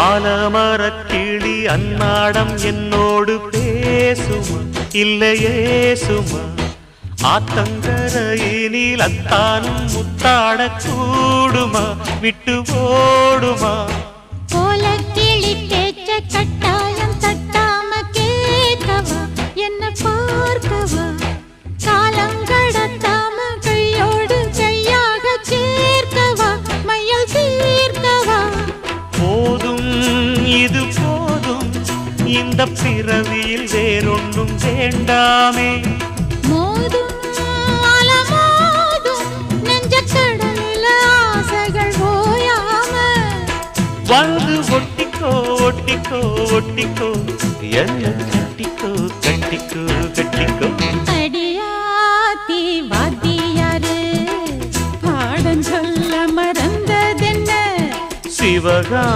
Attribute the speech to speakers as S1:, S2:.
S1: ஆலமரக்கிளி அன்னாடம் என்னோடு பேசுமா? இல்லையே சுமா? ஆத்தங்கரையினில் அத்தானும் முத்தாட கூடுமா? விட்டு போடுமா
S2: போல கிளி பேச்ச கட்டாயம் தட்டாம கேட்கவா? என்ன பார்க்கவா?
S1: இது போதும். இந்த பிறவியில் வேறொன்றும் வேண்டாமே. வந்து ஒட்டிக்கோ ஒட்டிக்கோ ஒட்டிக்கோ. என்ன கட்டிக்கோ கட்டிக்கோ கட்டிக்கோ.
S2: அடியாத்தி வாத்தியாரு பாடம் சொல்ல மறந்ததென்ன?
S1: சிவகா